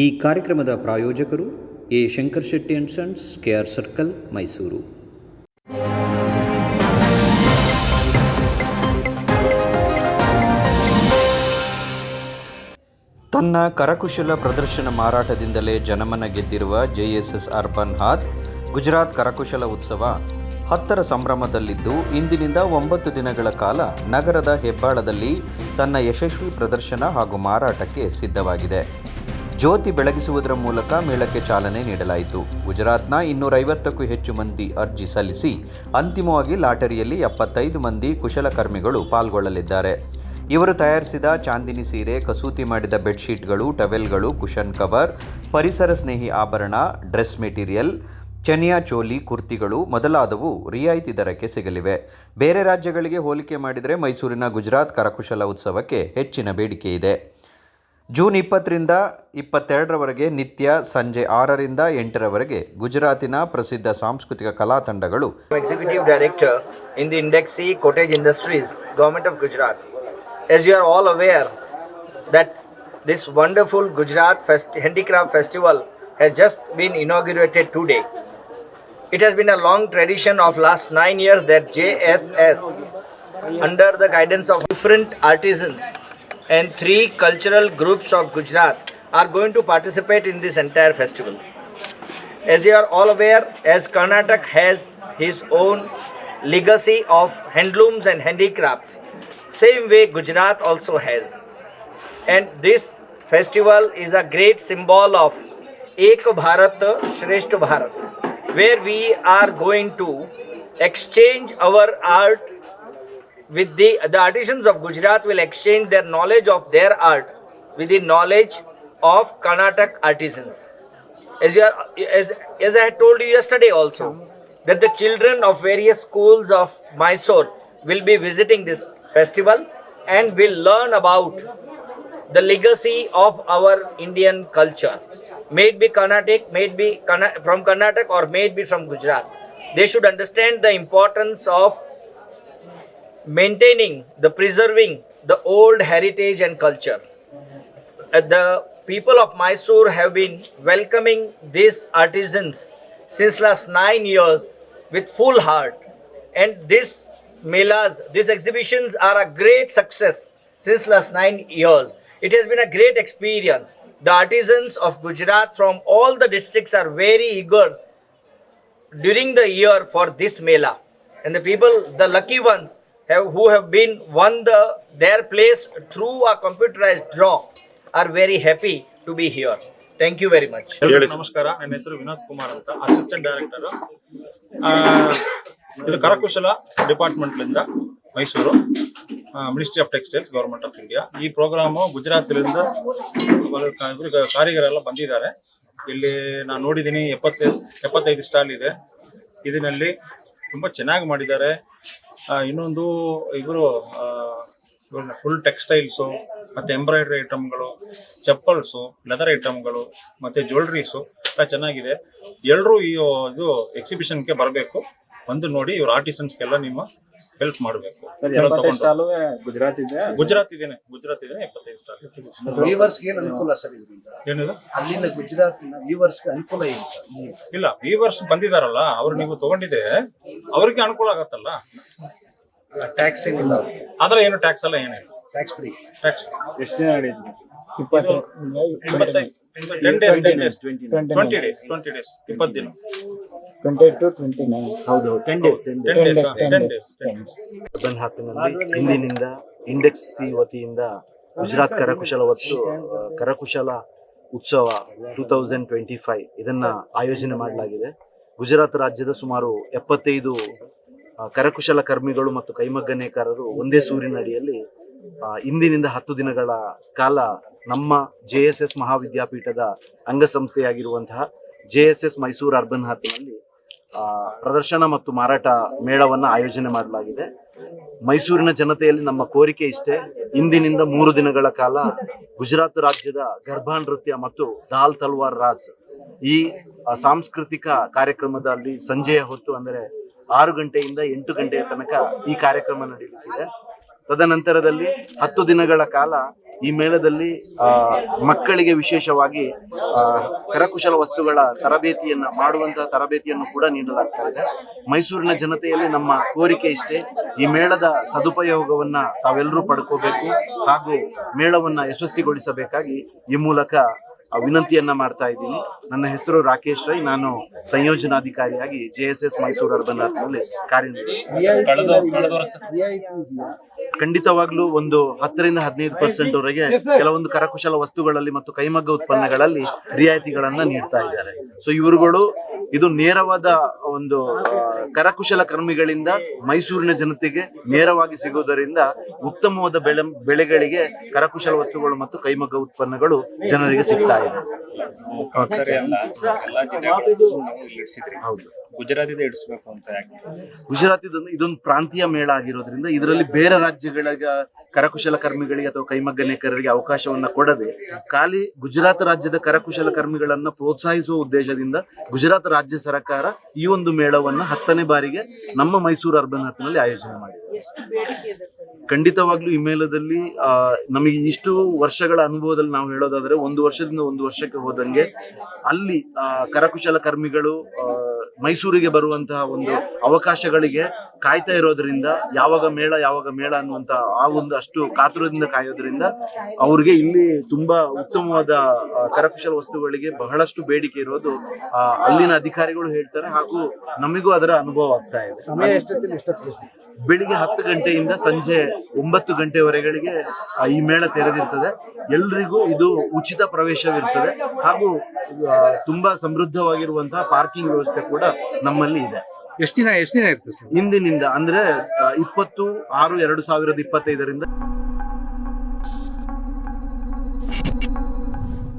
ಈ ಕಾರ್ಯಕ್ರಮದ ಪ್ರಾಯೋಜಕರು A Shankar Shetty and sons KR circle, Mysuru. ತನ್ನ ಕರಕುಶಲ ಪ್ರದರ್ಶನ ಮಾರಾಟದಿಂದಲೇ ಜನಮನ ಗೆದ್ದಿರುವ ಜೆಎಸ್ಎಸ್ ಅರ್ಬನ್ ಹಾತ್, ಗುಜರಾತ್ ಕರಕುಶಲ ಉತ್ಸವ ಹತ್ತರ ಸಂಭ್ರಮದಲ್ಲಿದ್ದು, ಇಂದಿನಿಂದ ಒಂಬತ್ತು ದಿನಗಳ ಕಾಲ ನಗರದ ಹೆಬ್ಬಾಳದಲ್ಲಿ ತನ್ನ ಯಶಸ್ವಿ ಪ್ರದರ್ಶನ ಹಾಗೂ ಮಾರಾಟಕ್ಕೆ ಸಿದ್ಧವಾಗಿದೆ. ಜ್ಯೋತಿ ಬೆಳಗಿಸುವುದರ ಮೂಲಕ ಮೇಳಕ್ಕೆ ಚಾಲನೆ ನೀಡಲಾಯಿತು. ಗುಜರಾತ್ನ ಇನ್ನೂರೈವತ್ತಕ್ಕೂ ಹೆಚ್ಚು ಮಂದಿ ಅರ್ಜಿ ಸಲ್ಲಿಸಿ, ಅಂತಿಮವಾಗಿ ಲಾಟರಿಯಲ್ಲಿ ಎಪ್ಪತ್ತೈದು ಮಂದಿ ಕುಶಲಕರ್ಮಿಗಳು ಪಾಲ್ಗೊಳ್ಳಲಿದ್ದಾರೆ. ಇವರು ತಯಾರಿಸಿದ ಚಾಂದಿನಿ ಸೀರೆ, ಕಸೂತಿ ಮಾಡಿದ ಬೆಡ್ಶೀಟ್ಗಳು, ಟವೆಲ್ಗಳು ಕುಷನ್ ಕವರ್, ಪರಿಸರ ಸ್ನೇಹಿ ಆಭರಣ, ಡ್ರೆಸ್ ಮೆಟೀರಿಯಲ್, ಚನಿಯಾ ಚೋಲಿ, ಕುರ್ತಿಗಳು ಮೊದಲಾದವು ರಿಯಾಯಿತಿ ದರಕ್ಕೆ ಸಿಗಲಿವೆ. ಬೇರೆ ರಾಜ್ಯಗಳಿಗೆ ಹೋಲಿಕೆ ಮಾಡಿದರೆ ಮೈಸೂರಿನ ಗುಜರಾತ್ ಕರಕುಶಲ ಉತ್ಸವಕ್ಕೆ ಹೆಚ್ಚಿನ ಬೇಡಿಕೆ ಇದೆ ಜೂನ್ ಇಪ್ಪತ್ತರಿಂದ ಇಪ್ಪತ್ತೆರಡರವರೆಗೆ ನಿತ್ಯ ಸಂಜೆ ಆರರಿಂದ ಎಂಟರವರೆಗೆ ಗುಜರಾತಿನ ಪ್ರಸಿದ್ಧ ಸಾಂಸ್ಕೃತಿಕ ಕಲಾ ತಂಡಗಳು director in the index C cottage industries government of Gujarat as you As you are all aware that this wonderful Gujarat has Handicraft Festival has just been it has It a long tradition of last nine years that J S S under the guidance of different artisans and three cultural groups of Gujarat, are going to participate in this entire festival. As you are all aware, as Karnataka has his own legacy of handlooms and handicrafts, same way Gujarat also has. And this festival is a great symbol of Ek Bharat Shrestha Bharat, where we are going to exchange our art with the the artisans of Gujarat will exchange their knowledge of their art with the knowledge of Karnataka artisans as you are as as I had told you yesterday also that the children of various schools of Mysore will be visiting this festival and will learn about the legacy of our Indian culture. May it be Carnatic, may it be from Karnataka or may it be from Gujarat. They should understand the importance of maintaining, the preserving the old heritage and culture. Uh, the people of Mysore have been welcoming these artisans since last nine years with full heart. And this melas, these exhibitions are a great success since last nine years. It has been a great experience. The artisans of Gujarat from all the districts are very eager during the year for this mela and the people the lucky ones have who have been won the their place through a computerized draw are very happy to be here. Thank you very much ನಮಸ್ಕಾರ ನನ್ನ ಹೆಸರು ವಿನೋದ್ ಕುಮಾರ್ ಅಂತ assistant director ಇದು ಕರಕುಶಲ ಡಿಪಾರ್ಟ್ಮೆಂಟ್ಲಿಂದ Mysuru ministry of textiles government of India ಈ programme ಗುಜರಾತ್ಲಿಂದ ಕಾರಿಗರೆಲ್ಲ ಬಂದಿದ್ದಾರೆ. ಇಲ್ಲಿ ನಾನು ನೋಡಿದ್ದೀನಿ ಎಪ್ಪತ್ತೈದು ಎಪ್ಪತ್ತೈದು ಸ್ಟಾಲ್ ಇದೆ. ಇದರಲ್ಲಿ ತುಂಬಾ ಚೆನ್ನಾಗಿ ಮಾಡಿದ್ದಾರೆ. ಇನ್ನೊಂದು ಇವರು ಫುಲ್ ಟೆಕ್ಸ್ಟೈಲ್ಸು ಮತ್ತೆ ಎಂಬ್ರಾಯ್ಡ್ರಿ ಐಟಮ್ಗಳು ಚಪ್ಪಲ್ಸು ಲೆದರ್ ಐಟಮ್ಗಳು ಮತ್ತೆ ಜ್ಯುವೆಲ್ರೀಸು ಎಲ್ಲ ಚೆನ್ನಾಗಿದೆ. ಎಲ್ಲರೂ ಈ ಇದು ಎಕ್ಸಿಬಿಷನ್ಗೆ ಬರಬೇಕು. ಬಂದು ನೋಡಿ ಇವ್ರ ಆರ್ಟಿಸನ್ಸ್ಗೆಲ್ಲ ನೀವು ಹೆಲ್ಪ್ ಮಾಡಬೇಕು. ಗುಜರಾತ್ ಇದೆ. ಗುಜರಾತ್ ಇದೇನೆ ಗುಜರಾತ್ ಇದೇನೆ ಎಪ್ಪತ್ತೈದು ಸ್ಟಾಲ್ ವೀವರ್ಸ್ಗೆ ಏನು ಅನುಕೂಲ ಸರ್ ಇದರಿಂದ? ಏನಿದೆ? ಅಲ್ಲಿನ ಗುಜರಾತಿನ ವೀವರ್ಸ್ಗೆ ಅನುಕೂಲ ಏನು ಸರ್? ಇಲ್ಲಿ? ಇಲ್ಲ ವೀವರ್ಸ್ ಬಂದಿದಾರಲ್ಲ ಅವ್ರು ನೀವು ತಗೊಂಡಿದೆ ಅವ್ರಿಗೆ ಅನುಕೂಲ ಆಗತ್ತಲ್ಲ? ಟ್ಯಾಕ್ಸ್ ಏನಿಲ್ಲ ಆದ್ರೆ ಏನು ಟ್ಯಾಕ್ಸ್ ಅಲ್ಲ ಏನಿಲ್ಲ. ಟ್ಯಾಕ್ಸ್ ಫ್ರೀ ಟ್ಯಾಕ್ಸ್ ಎಷ್ಟು ದಿನ ನಡೆಯುತ್ತೆ ಇಪ್ಪತ್ತು ten days ten days twenty days twenty days ಇಪ್ಪತ್ತು ದಿನ. ಟ್ವೆಂಟಿ ಟು ಟ್ವೆಂಟಿ ನೈನ್ ಹೌದು ten days ten ten days ten days urban ಹಾಪಿನಲ್ಲಿ ಇಂದಿನಿಂದ ಇಂಡೆಕ್ಸ್ ಸಿ ವತಿಯಿಂದ ಗುಜರಾತ್ ಕರಕುಶಲ ವಸ್ತು ಕರಕುಶಲ ಉತ್ಸವ ಟೂ ತೌಸಂಡ್ ಟ್ವೆಂಟಿ ಫೈವ್ ಇದನ್ನ ಆಯೋಜನೆ ಮಾಡಲಾಗಿದೆ. ಗುಜರಾತ್ ರಾಜ್ಯದ ಸುಮಾರು ಎಪ್ಪತ್ತೈದು ಕರಕುಶಲ ಕರ್ಮಿಗಳು ಮತ್ತು ಕೈಮಗ್ಗ ನೇಕಾರರು ಒಂದೇ ಸೂರಿನಡಿಯಲ್ಲಿ ಅಡಿಯಲ್ಲಿ ಇಂದಿನಿಂದ ಹತ್ತು ದಿನಗಳ ಕಾಲ ನಮ್ಮ ಜೆ ಎಸ್ ಎಸ್ ಮಹಾವಿದ್ಯಾಪೀಠದ ಅಂಗಸಂಸ್ಥೆಯಾಗಿರುವಂತಹ J S S Mysuru urban ಹಾತಿನಲ್ಲಿ ಪ್ರದರ್ಶನ ಮತ್ತು ಮಾರಾಟ ಮೇಳವನ್ನು ಆಯೋಜನೆ ಮಾಡಲಾಗಿದೆ. ಮೈಸೂರಿನ ಜನತೆಯಲ್ಲಿ ನಮ್ಮ ಕೋರಿಕೆ ಇಷ್ಟೇ. ಇಂದಿನಿಂದ ಮೂರು ದಿನಗಳ ಕಾಲ ಗುಜರಾತ್ ರಾಜ್ಯದ ಗರ್ಭಾ ನೃತ್ಯ ಮತ್ತು ದಾಲ್ ತಲ್ವಾರ್ ರಾಸ್ ಈ ಸಾಂಸ್ಕೃತಿಕ ಕಾರ್ಯಕ್ರಮದಲ್ಲಿ ಸಂಜೆಯ ಹೊತ್ತು ಅಂದರೆ ಆರು ಗಂಟೆಯಿಂದ ಎಂಟು ಗಂಟೆಯ ತನಕ ಈ ಕಾರ್ಯಕ್ರಮ ನಡೆಯುತ್ತಿದೆ ತದನಂತರದಲ್ಲಿ ಹತ್ತು ದಿನಗಳ ಕಾಲ ಈ ಮೇಳದಲ್ಲಿ ಆ, ಮಕ್ಕಳಿಗೆ ವಿಶೇಷವಾಗಿ ಆ, ಕರಕುಶಲ ವಸ್ತುಗಳ ತರಬೇತಿಯನ್ನ ಮಾಡುವಂತಹ ತರಬೇತಿಯನ್ನು ಕೂಡ ನೀಡಲಾಗ್ತಾ ಇದೆ. ಮೈಸೂರಿನ ಜನತೆಯಲ್ಲಿ ನಮ್ಮ ಕೋರಿಕೆ ಇಷ್ಟೇ ಈ ಮೇಳದ ಸದುಪಯೋಗವನ್ನ ತಾವೆಲ್ಲರೂ ಪಡ್ಕೋಬೇಕು ಹಾಗೂ ಮೇಳವನ್ನ ಯಶಸ್ವಿಗೊಳಿಸಬೇಕಾಗಿ ಈ ಮೂಲಕ ವಿನಂತಿಯನ್ನ ಮಾಡ್ತಾ ಇದ್ದೀನಿ. ನನ್ನ ಹೆಸರು ರಾಕೇಶ್ ರೈ ನಾನು ಸಂಯೋಜನಾಧಿಕಾರಿಯಾಗಿ J S S Mysuru urban ಕಾರ್ಯನಿರ್ವಹಿಸ್ತೀನಿ ಖಂಡಿತವಾಗ್ಲೂ ಒಂದು ಹತ್ತರಿಂದ ಹದಿನೈದು ಪರ್ಸೆಂಟ್ ವರೆಗೆ ಕೆಲವೊಂದು ಕರಕುಶಲ ವಸ್ತುಗಳಲ್ಲಿ ಮತ್ತು ಕೈಮಗ್ಗ ಉತ್ಪನ್ನಗಳಲ್ಲಿ ರಿಯಾಯಿತಿಗಳನ್ನ ನೀಡ್ತಾ ಇದ್ದಾರೆ. ಸೊ ಇವರುಗಳು ಇದು ನೇರವಾದ ಒಂದು ಕರಕುಶಲ ಕರ್ಮಿಗಳಿಂದ ಮೈಸೂರಿನ ಜನತೆಗೆ ನೇರವಾಗಿ ಸಿಗುವುದರಿಂದ ಉತ್ತಮವಾದ ಬೆಳೆ ಬೆಳೆಗಳಿಗೆ ಕರಕುಶಲ ವಸ್ತುಗಳು ಮತ್ತು ಕೈಮಗ್ಗ ಉತ್ಪನ್ನಗಳು ಜನರಿಗೆ ಸಿಗ್ತಾ ಇದೆ. ಹೌದು. ಗುಜರಾತಿಂದ ಇಡಿಸ್ಬೇಕು ಅಂತ ಯಾಕೆ? ಗುಜರಾತ್ ಇದೊಂದು ಪ್ರಾಂತೀಯ ಮೇಳ ಆಗಿರೋದ್ರಿಂದ ಇದರಲ್ಲಿ ಬೇರೆ ರಾಜ್ಯಗಳ ಕರಕುಶಲ ಕರ್ಮಿಗಳಿಗೆ ಅಥವಾ ಕೈಮಗ್ಗ ನೇಕರರಿಗೆ ಅವಕಾಶವನ್ನ ಕೊಡದೆ ಖಾಲಿ ಗುಜರಾತ್ ರಾಜ್ಯದ ಕರಕುಶಲ ಕರ್ಮಿಗಳನ್ನ ಪ್ರೋತ್ಸಾಹಿಸುವ ಉದ್ದೇಶದಿಂದ ಗುಜರಾತ್ ರಾಜ್ಯ ಸರ್ಕಾರ ಈ ಒಂದು ಮೇಳವನ್ನ ಹತ್ತನೇ ಬಾರಿಗೆ ನಮ್ಮ ಮೈಸೂರು ಅರ್ಬನ್ ಹತ್ನಲ್ಲಿ ಆಯೋಜನೆ ಮಾಡಿದೆ. ಖಂಡಿತವಾಗ್ಲೂ ಈ ಮೇಳದಲ್ಲಿ ನಮಗೆ ಇಷ್ಟು ವರ್ಷಗಳ ಅನುಭವದಲ್ಲಿ ನಾವು ಹೇಳೋದಾದ್ರೆ ಒಂದು ವರ್ಷದಿಂದ ಒಂದು ವರ್ಷಕ್ಕೆ ಹೋದಂಗೆ ಅಲ್ಲಿ ಕರಕುಶಲ ಕರ್ಮಿಗಳು ಮೈಸೂರಿಗೆ ಬರುವಂತಹ ಒಂದು ಅವಕಾಶಗಳಿಗೆ ಕಾಯ್ತಾ ಇರೋದ್ರಿಂದ ಯಾವಾಗ ಮೇಳ ಯಾವಾಗ ಮೇಳ ಅನ್ನುವಂತ ಆ ಒಂದು ಅಷ್ಟು ಕಾತುರದಿಂದ ಕಾಯೋದ್ರಿಂದ ಅವ್ರಿಗೆ ಇಲ್ಲಿ ತುಂಬಾ ಉತ್ತಮವಾದ ಕರಕುಶಲ ವಸ್ತುಗಳಿಗೆ ಬಹಳಷ್ಟು ಬೇಡಿಕೆ ಇರೋದು ಅಲ್ಲಿನ ಅಧಿಕಾರಿಗಳು ಹೇಳ್ತಾರೆ ಹಾಗೂ ನಮಗೂ ಅದರ ಅನುಭವ ಆಗ್ತಾ ಇದೆ. ಸಮಯ? ಬೆಳಿಗ್ಗೆ ಹತ್ತು ಗಂಟೆಯಿಂದ ಸಂಜೆ ಒಂಬತ್ತು ಗಂಟೆವರೆಗಳಿಗೆ ಈ ಮೇಳ ತೆರೆದಿರ್ತದೆ. ಎಲ್ರಿಗೂ ಇದು ಉಚಿತ ಪ್ರವೇಶವಿರ್ತದೆ ಹಾಗೂ ತುಂಬಾ ಸಮೃದ್ಧವಾಗಿರುವಂತಹ ಪಾರ್ಕಿಂಗ್ ವ್ಯವಸ್ಥೆ ಕೂಡ ನಮ್ಮಲ್ಲಿ ಇದೆ. ಎಷ್ಟು ದಿನ ಎಷ್ಟು ದಿನ ಇರ್ತದೆ ಸರ್? ಇಂದಿನಿಂದ ಅಂದ್ರೆ ಇಪ್ಪತ್ತು ಆರು ಎರಡು ಸಾವಿರದ ಇಪ್ಪತ್ತೈದರಿಂದ